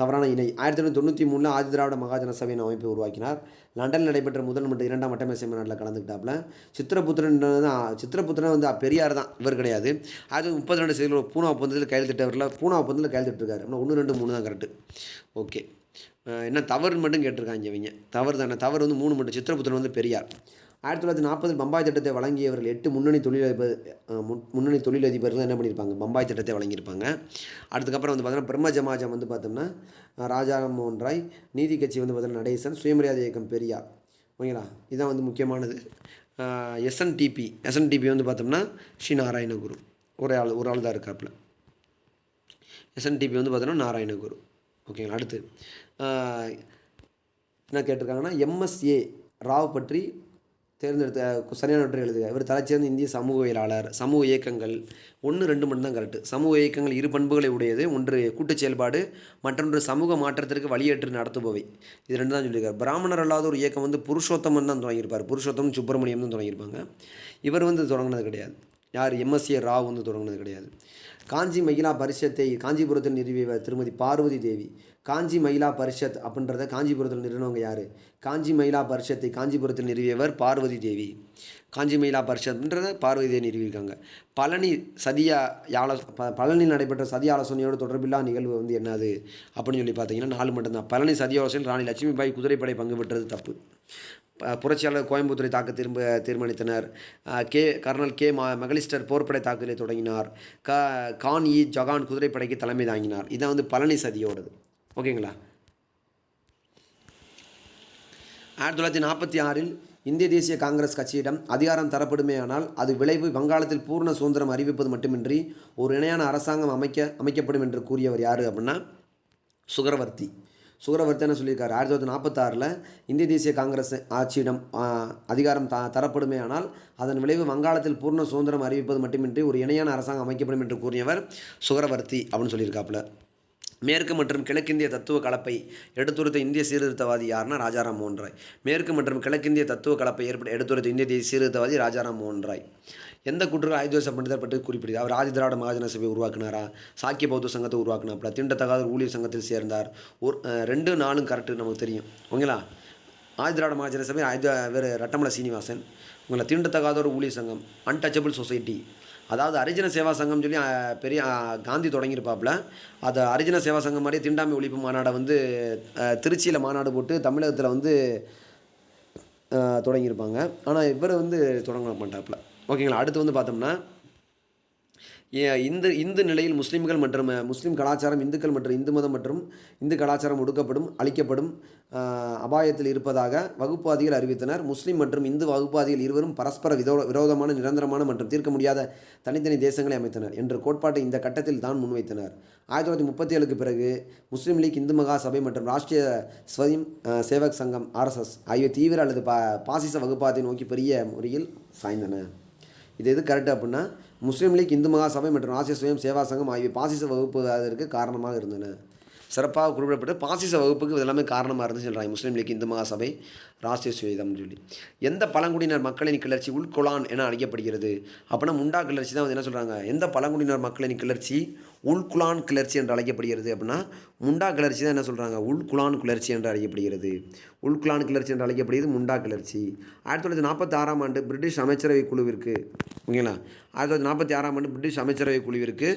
தவறான இணை. ஆயிரத்தி தொள்ளாயிரத்தி தொண்ணூற்றி மூணில் ஆதி திராவிட மகாஜன சபையின் அமைப்பை உருவாக்கினார். லண்டனில் நடைபெற்ற முதல் மற்றும் இரண்டாம் வட்டமேசை மாநாட்டில் கலந்துக்கிட்டாப்புல. சித்திரபுத்திரன் தான் சித்திரபுத்திரன் வந்து பெரியார் தான் இவர் கிடையாது. ஆயிரத்தி முப்பத்தி ரெண்டு செய்தியில் பூனா ஒப்பந்தத்தில் கையெழுத்திட்டவரில் பூனா ஒப்பந்தத்தில் கையெழுத்திட்டிருக்காரு. அப்படின்னா ஒன்று ரெண்டு மூணு தான் கரெக்டு ஓகே. என்ன தவறுன்னு மட்டும் கேட்டிருக்காங்க இவங்க. தவறு தானே தவறு வந்து மூணு மட்டும். சித்திரபுத்திரன் வந்து பெரியார். ஆயிரத்தி தொள்ளாயிரத்தி நாற்பதில் பம்பாய் திட்டத்தை வழங்கியவர்கள் எட்டு முன்னணி தொழிலதிபர் முன்னணி தொழிலதிபர்கள் என்ன பண்ணியிருப்பாங்க? பம்பாய் திட்டத்தை வழங்கியிருப்பாங்க. அதுக்கப்புறம் வந்து பார்த்தோன்னா பிரம்ம ஜமாஜம் வந்து பார்த்தோம்னா ராஜா மோகன் ராய் நீதி கட்சி வந்து பார்த்தோன்னா நடேசன் சுயமரியாதை இயக்கம் பெரியார். ஓகேங்களா? இதுதான் வந்து முக்கியமானது. எஸ்என்டிபி எஸ்என்டிபி வந்து பார்த்தோம்னா ஸ்ரீ நாராயணகுரு. ஒரு ஆள் ஒரு ஆள் தான் இருக்காப்புல. எஸ்என்டிபி வந்து பார்த்தோன்னா நாராயணகுரு. ஓகேங்களா? அடுத்து என்ன கேட்டிருக்காங்கன்னா எம்எஸ்ஏ ராவ் பற்றி தேர்ந்தெடுத்த சரியான ஒற்றை எழுதுக. இவர் தலை சேர்ந்த இந்திய சமூகவியலாளர் சமூக இயக்கங்கள். ஒன்று ரெண்டு மட்டும்தான் கரெக்டு சமூக இயக்கங்கள் இரு பண்புகளை உடையது. ஒன்று கூட்டுச் செயல்பாடு. மற்றொன்று சமூக மாற்றத்திற்கு வழியேற்று நடத்துபவை. இது ரெண்டு தான் சொல்லியிருக்காரு. பிராமணர் அல்லாத ஒரு இயக்கம் வந்து புருஷோத்தமன் தான் தொடங்கியிருப்பார். புருஷோத்தமன் சுப்பிரமணியம் தான் தொடங்கியிருப்பாங்க. இவர் வந்து தொடங்கினது கிடையாது. யார் எம்எஸ்ஏ ராவ் வந்து தொடங்கினது கிடையாது. காஞ்சி மகிழா பரிஷத்தை காஞ்சிபுரத்தில் நிறுவியவர் திருமதி பார்வதி தேவி. காஞ்சி மகிழா பரிஷத் அப்படின்றத காஞ்சிபுரத்தில் நிறுவனவங்க யார்? காஞ்சி மகிழா பரிஷத்தை காஞ்சிபுரத்தில் நிறுவியவர் பார்வதி தேவி. காஞ்சி மகிழா பரிஷத்ன்றத பார்வதி தேவி நிறுவியிருக்காங்க. பழனி சதியா யாழ ப பழனியில் நடைபெற்ற சதி ஆலோசனையோடு தொடர்பில்லா நிகழ்வு வந்து என்னது? அப்படின்னு சொல்லி பார்த்தீங்கன்னா நாலு மட்டும்தான். பழனி சதி ஆலோசனையில் ராணி லட்சுமிபாய் குதிரைப்படை பங்கு பெற்றது தப்பு. புரட்சியாளர் கோயம்புத்தூரை தாக்க திரும்ப தீர்மானித்தனர். கே கர்னல் கே ம மெகலிஸ்டர் போர்ப்படை தாக்குதலை தொடங்கினார். க கான் இ ஜகான் குதிரைப்படைக்கு தலைமை தாங்கினார். இதான் வந்து பழனி சதியோடது. ஓகேங்களா? ஆயிரத்தி தொள்ளாயிரத்தி நாற்பத்தி ஆறில் இந்திய தேசிய காங்கிரஸ் கட்சியிடம் அதிகாரம் தரப்படுமேயானால் அது விளைவு வங்காளத்தில் பூர்ண சுதந்திரம் அறிவிப்பது மட்டுமின்றி ஒரு இணையான அரசாங்கம் அமைக்க அமைக்கப்படும் என்று கூறியவர் யார் அப்படின்னா சுகரவர்த்தி. சுகரவர்த்தி என்ன சொல்லியிருக்காரு. ஆயிரத்தி தொள்ளாயிரத்தி நாற்பத்தாறில் இந்திய தேசிய காங்கிரஸ் ஆட்சியிடம் அதிகாரம் த தரப்படுமே ஆனால் அதன் விளைவு வங்காளத்தில் பூர்ண சுதந்திரம் அறிவிப்பது மட்டுமின்றி ஒரு இணையான அரசாங்கம் அமைக்கப்படும் என்று கூறியவர் சுகரவர்த்தி அப்படின்னு சொல்லியிருக்காப்புல. மேற்கு மற்றும் கிழக்கிந்திய தத்துவ கலப்பை எடுத்துரைத்த இந்திய சீர்திருத்தவாதி யார்னா ராஜாராம் மோகன் ராய். மேற்கு மற்றும் கிழக்கிந்திய தத்துவ கலப்பை ஏற்பட எடுத்துரைத்த இந்திய தேசிய சீர்திருத்தவாதி ராஜாராம் மோகன் ராய். எந்த குற்றங்கள் ஆயுதோச பண்டிதர் பற்றி குறிப்பிடுது. அவர் ஆதி திராவிட மகாஜன சபை உருவாக்குனாரா? சாக்கிய பௌத்த சங்கத்தை உருவாக்குனாப்புல திண்டத்தகாத ஊழியர் சங்கத்தில் சேர்ந்தார். ஒரு ரெண்டு நாளும் கரெக்டு நமக்கு தெரியும். ஓகேங்களா? ஆதி திராவிட மகாஜன சபை ஆயுத வேறு ரட்டமலை சீனிவாசன். உங்களை தீண்டத்தகாத ஒரு ஊழியர் சங்கம் அன்டச்சபிள் சொசைட்டி அதாவது அரிஜன சேவா சங்கம் சொல்லி பெரிய காந்தி தொடங்கியிருப்பாப்புல. அது அரிஜன சேவா சங்கம் மாதிரி திண்டாமை ஒழிப்பு மாநாடை வந்து திருச்சியில் மாநாடு போட்டு தமிழகத்தில் வந்து தொடங்கியிருப்பாங்க. ஆனால் இவர் வந்து தொடங்க மாட்டாப்புல ஓகேங்களா அடுத்து வந்து பார்த்தோம்னா ஏ- இந்து நிலையில் முஸ்லீம்கள் மற்றும் முஸ்லீம் கலாச்சாரம் இந்துக்கள் மற்றும் இந்து மதம் மற்றும் இந்து கலாச்சாரம் ஒடுக்கப்படும் அழிக்கப்படும் அபாயத்தில் இருப்பதாக வகுப்பாதிகள் அறிவித்தனர். முஸ்லீம் மற்றும் இந்து வகுப்பாதிகள் இருவரும் பரஸ்பர விதோ விரோதமான நிரந்தரமான மற்றும் தீர்க்க முடியாத தனித்தனி தேசங்களை அமைத்தனர் என்ற கோட்பாட்டை இந்த கட்டத்தில் தான் முன்வைத்தனர். ஆயிரத்தி தொள்ளாயிரத்தி முப்பத்தி ஏழுக்கு பிறகு முஸ்லீம் லீக் இந்து மகா சபை மற்றும் ராஷ்டிரிய ஸ்வயம் சேவக் சங்கம் ஆர்எஸ்எஸ் ஆகிய தீவிர அல்லது பா பாசிச வகுப்பாதை நோக்கி பெரிய முறையில் சாய்ந்தன. இது எது கரெக்ட் அப்படின்னா முஸ்லீம் லீக் இந்து மகாசபை மற்றும் ராசிய சுயம் சேவா சங்கம் ஆகிய பாசிச வகுப்பு அதற்கு காரணமாக இருந்தன. சிறப்பாக குறிப்பிடப்பட்டு பாசிச வகுப்புக்கு இது எல்லாமே காரணமாக இருந்து சொல்கிறாங்க முஸ்லீம் லீக் இந்து மகாசபை ராஷ்டிரிய சுயதம்னு சொல்லி. எந்த பழங்குடியினர் மக்களின் கிளர்ச்சி உள்கொலான் என அழைக்கப்படுகிறது? அப்படின்னா முண்டா கிளர்ச்சி தான் வந்து என்ன சொல்கிறாங்க எந்த பழங்குடியினர் மக்களின் கிளர்ச்சி உள்குலான் கிளர்ச்சி என்று அழைக்கப்படுகிறது அப்படின்னா முண்டா கிளர்ச்சி தான் என்ன சொல்கிறாங்க உள்குலான் கிளர்ச்சி என்று அழைக்கப்படுகிறது. உள்குலான் கிளர்ச்சி என்று அழைக்கப்படுகிறது முண்டா கிளர்ச்சி. ஆயிரத்தி தொள்ளாயிரத்தி நாற்பத்தி ஆறாம் ஆண்டு பிரிட்டிஷ் அமைச்சரவை குழுவிற்கு ஓகேங்களா? ஆயிரத்தி தொள்ளாயிரத்தி நாற்பத்தி ஆறாம் ஆண்டு பிரிட்டிஷ் அமைச்சரவை குழுவிற்கு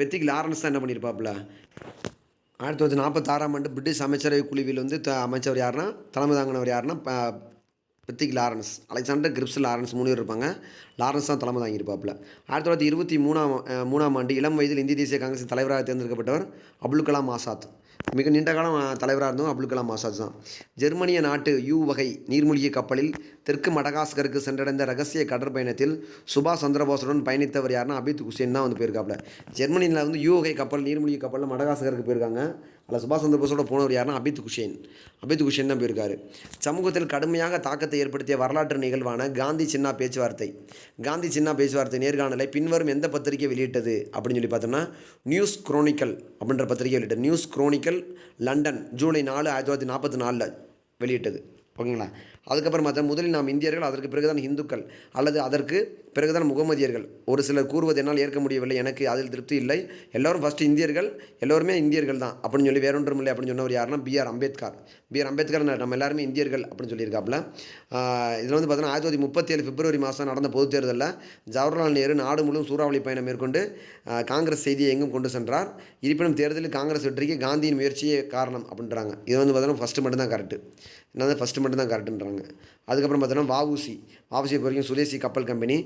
பெத்திக் லாரன்ஸ் தான் என்ன பண்ணியிருப்பாப்புல? ஆயிரத்தி தொள்ளாயிரத்தி நாற்பத்தாறாம் ஆண்டு பிரிட்டிஷ் அமைச்சரவை குழுவில் வந்து த அமைச்சர் யாருன்னா தலைமை தாங்கினவர் யாருன்னா Pethick Lawrence Alexander Cripps Lawrence மூணு பேர் இருப்பாங்க. லாரன்ஸ் தான் தலைமை தாங்கியிருப்பாப்பில். ஆயிரத்தி தொள்ளாயிரத்தி இருபத்தி மூணாம் மூணாம் ஆண்டு இளம் வயதில் இந்திய தேசிய காங்கிரஸ் தலைவராக தேர்ந்தெடுக்கப்பட்டவர் அப்துல் கலாம் ஆசாத். மிக நீண்ட காலம் தலைவராக இருந்தும் அப்துல் கலாம் ஆசாத் தான். ஜெர்மனிய நாட்டு யூ வகை நீர்மூழ்கி கப்பலில் தெற்கு மடகாஸ்கருக்கு சென்றடைந்த ரகசிய கடற்பயணத்தில் சுபாஷ் சந்திரபோஸுடன் பயணித்தவர் யாருன்னா அபித் ஹுசேன் தான் வந்து போயிருக்காப்புல. ஜெர்மனியில் வந்து யூ வகை கப்பல் நீர்மூழ்கி கப்பலில் மடகாஸ்கருக்கு போயிருக்காங்க. அதில் சுபாஷ் சந்திர போஸோட போனவர் யாருன்னா அபித் குஷேன். அபித் குஷேன் தான் போயிருக்காரு. சமூகத்தில் கடுமையாக தாக்கத்தை ஏற்படுத்திய வரலாற்று நிகழ்வான காந்தி சின்னா பேச்சுவார்த்தை. காந்தி சின்னா பேச்சுவார்த்தை நேர்காணலை பின்வரும் எந்த பத்திரிகை வெளியிட்டது அப்படின்னு சொல்லி பார்த்தோம்னா நியூஸ் குரோனிக்கல் அப்படின்ற பத்திரிகை வெளியிட்டது. நியூஸ் குரோனிக்கல் லண்டன் ஜூலை நாலு ஆயிரத்தி தொள்ளாயிரத்தி நாற்பத்தி நாலில் வெளியிட்டது. ஓகேங்களா? அதுக்கப்புறம் பார்த்தா முதலில் நாம் இந்தியர்கள் அதற்கு பிறகுதான் இந்துக்கள் அல்லது அதற்கு பிறகுதான் முகமதியர்கள். ஒரு சிலர் கூறுவது என்னால் ஏற்க முடியவில்லை எனக்கு அதில் திருப்தி இல்லை. எல்லோரும் ஃபஸ்ட்டு இந்தியர்கள் எல்லோருமே இந்தியர்கள் தான் அப்படின்னு சொல்லி வேறொன்றும் இல்லை அப்படின்னு சொன்னவர் யாருன்னா பிஆர் அம்பேத்கர். பிஆர் அம்பேத்கர் நம்ம எல்லாருமே இந்தியர்கள் அப்படின்னு சொல்லியிருக்காப்புல. இதில் வந்து பார்த்தீங்கன்னா ஆயிரத்தி தொள்ளாயிரத்தி முப்பத்தி ஏழு பிப்ரவரி மாதம் நடந்த பொதுத் தேர்தலில் ஜவஹர்லால் நேரு நாடு முழுவதும் சூறாவளி பயணம் மேற்கொண்டு காங்கிரஸ் செய்தியை எங்கும் கொண்டு சென்றார். இருப்பினும் தேர்தலில் காங்கிரஸ் வெற்றிக்கு காந்தியின் முயற்சியே காரணம் அப்படின்றாங்க. இது வந்து பார்த்தீங்கன்னா ஃபஸ்ட்டு மட்டும்தான் கரெக்டு என்னது? ஃபஸ்ட்டு மட்டும்தான் கரெக்டுன்றாங்க அதுக்கப்புறம் பார்த்தோன்னா வாவுசி வாவுசி பொறுத்த வரைக்கும் சுதேசி கப்பல் கம்பெனி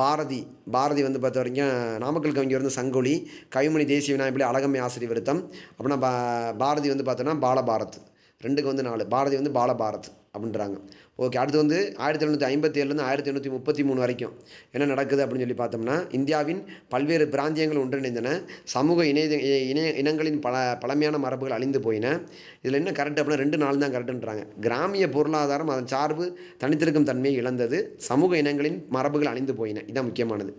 பாரதி பாரதி வந்து பார்த்த வரைக்கும் நாமக்கல் கவிஞர் வந்து சங்கொலி கவிமணி தேசிய விநாயகப்பிள்ளை அழகம்மை ஆசிரியர் விருத்தம். அப்படின்னா பா பாரதி வந்து பார்த்தோன்னா பாலபாரத். ரெண்டுக்கு வந்து நாலு. பாரதி வந்து பாலபாரத் அப்படின்றாங்க. ஓகே அடுத்து வந்து ஆயிரத்தி எழுநூற்றி ஐம்பத்தி ஏழுலேருந்து ஆயிரத்தி எண்ணூற்றி முப்பத்தி மூணு வரைக்கும் என்ன நடக்குது அப்படின்னு சொல்லி பார்த்தோம்னா இந்தியாவின் பல்வேறு பிராந்தியங்கள் ஒன்றிணைந்தன. சமூக இணைய இணைய இனங்களின் பல பழமையான மரபுகள் அழிந்து போயின. இதில் என்ன கரெக்ட் அப்படின்னா ரெண்டு நாள் தான் கரெக்டுன்றாங்க கிராமிய பொருளாதாரம் அதன் சார்பு தனித்திருக்கும் தன்மையை இழந்தது. சமூக இனங்களின் மரபுகள் அழிந்து போயின. இதுதான் முக்கியமானது.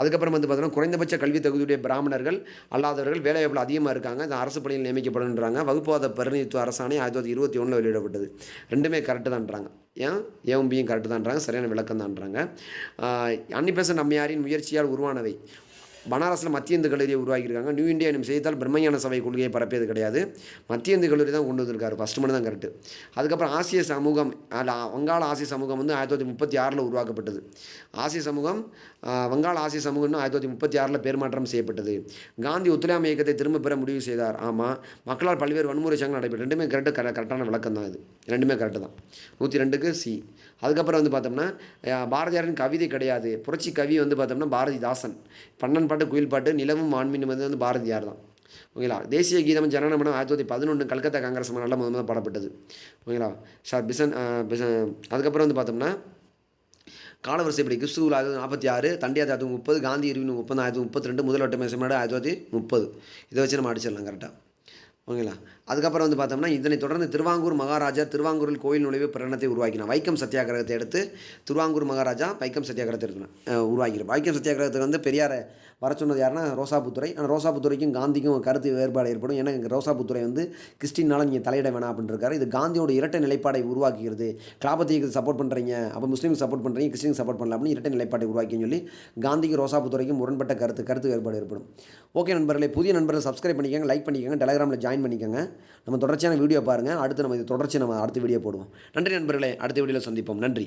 அதுக்கப்புறம் வந்து பார்த்தோம்னா குறைந்தபட்ச கல்வி தகுதியுடைய பிராமணர்கள் அல்லாதவர்கள் வேலைவாய்ப்பில் அதிகமாக இருக்காங்க. இந்த அரசு பணியில் நியமிக்கப்படுன்றாங்க வகுப்புவாத பிரதிநிதித்துவ அரசாணை ஆயிரத்தி தொள்ளாயிரத்தி இருபத்தி ஒன்றில் வெளியிடப்பட்டது. ரெண்டுமே கரெக்டு தான்றாங்க ஏன்? ஏவும் பியும் கரெக்டு தான்றாங்க சரியான விளக்கம் தான்றாங்க அன்டிபெர்ஷன் நம்ம யாரின் முயற்சியால் உருவானவை. பனாரஸில் மத்திய இந்து கல்லூரியை உருவாக்கியிருக்காங்க. நியூ இந்தியா என்னும் செய்தித்தால் பிரம்மஞான சபை கொள்கையை பரப்பியது கிடையாது. மத்திய இந்து கல்லூரி தான் கொண்டு வந்திருக்காரு. ஃபஸ்ட் மணி தான் கரெக்டு அதுக்கப்புறம் ஆசிய சமூகம் வங்காள ஆசிய சமூகம் வந்து ஆயிரத்தி தொள்ளாயிரத்தி முப்பத்தி ஆறில் உருவாக்கப்பட்டது. ஆசிய சமூகம் வங்காள ஆசிய சமூகம்னு ஆயிரத்தி தொள்ளாயிரத்தி முப்பத்தி ஆறில் பேர்மாற்றம் செய்யப்பட்டது. காந்தி ஒத்துழையாமை இயக்கத்தை திரும்ப பெற முடிவு செய்தார். ஆமாம் மக்களால் பல்வேறு வன்முறை சங்கம் நடைபெற்று. ரெண்டுமே கரெக்டு கரெக்டான விளக்கம் தான் இது. ரெண்டுமே கரெக்டு தான். நூற்றி ரெண்டுக்கு சி அதுக்கப்புறம் வந்து பார்த்தோம்னா பாரதியாரின் கவிதை கிடையாது. புரட்சி கவி வந்து பார்த்தோம்னா பாரதிதாசன். பன்னன் பாட்டு குயில் பாட்டு நிலவும் ஆண்மின் வந்து வந்து பாரதியார் தான். ஓகேங்களா? தேசிய கீதம் ஜனநமனம் ஆயிரத்தி தொள்ளாயிரத்தி பதினொன்று கல்கத்தா காங்கிரஸ் நல்ல முதல் முதல் பாடப்பட்டது. ஓகேங்களா? சார் பிசன் பிசன் அதுக்கப்புறம் வந்து பார்த்தோம்னா காலவரிசைப்படி கிறிஸ்துவில் ஆயிரத்தி நாற்பத்தி ஆறு தண்டியார் ஆயிரத்தி முப்பது காந்தி இருபது ஒப்பந்தம் ஆயிரத்தி முப்பத்தி ரெண்டு முதல் வட்ட மேசமாடு ஆயிரத்தி தொள்ளாயிரத்தி முப்பது. இதை வச்சு நம்ம அடிச்சிடலாம் கரெக்டாக ஓகேங்களா? அதுக்கப்புறம் வந்து பார்த்தோம்னா இதனை தொடர்ந்து திருவாங்கூர் மகாராஜா திருவாங்கூரில் கோயில் நுழைவு பிரகடனத்தை உருவாக்கினார். வைக்கம் சத்தியாகிரகத்தை எடுத்து திருவாங்கூர் மகாராஜா வைக்கம் சத்தியாகிரகத்தை எடுத்துனா உருவாக்கிறார் வைக்கம் சத்தியாகிரகத்துக்கு வந்து பெரியாரை வர சொன்னது யாருன்னா ரோசாபுத்துறை ஆனால் ரோசாபுத்துறைக்கும் காந்திக்கும் கருத்து வேறுபாடு ஏற்படும். ஏன்னா ரோசாபுத்துறை வந்து கிறிஸ்டின்னால நீங்கள் தலையிட வேணாம் அப்படின்னு இருக்காரு இது காந்தியோட இரட்டை நிலைப்பாடை உருவாக்குகிறது. கிளாபத்திக்கு சப்போர்ட் பண்ணுறீங்க அப்போ முஸ்லீமுக்கு சப்போர்ட் பண்ணுறீங்க கிறிஸ்டின் சப்போர்ட் பண்ணல அப்படின்னு இரட்டை நிலைப்பாட்டை உருவாக்கின்னு சொல்லி காந்திக்கு ரோசாபுத்துறைக்கும் முரண்பட்ட கருத்து கருத்து வேறுபாடு ஏற்படும். ஓகே நண்பர்களே புதிய நண்பர்கள் சப்ஸ்கிரைப் பண்ணிக்கோங்க லைக் பண்ணிக்கோங்க டெலிகிராமில் ஜாயின் பண்ணிக்கோங்க. நம்ம தொடர்ச்சியான வீடியோ பாருங்கள் அடுத்து நம்ம இது தொடர்ச்சி நம்ம அடுத்த வீடியோ போடுவோம். நன்றி நண்பர்களே அடுத்த வீடியோவில் சந்திப்போம். நன்றி.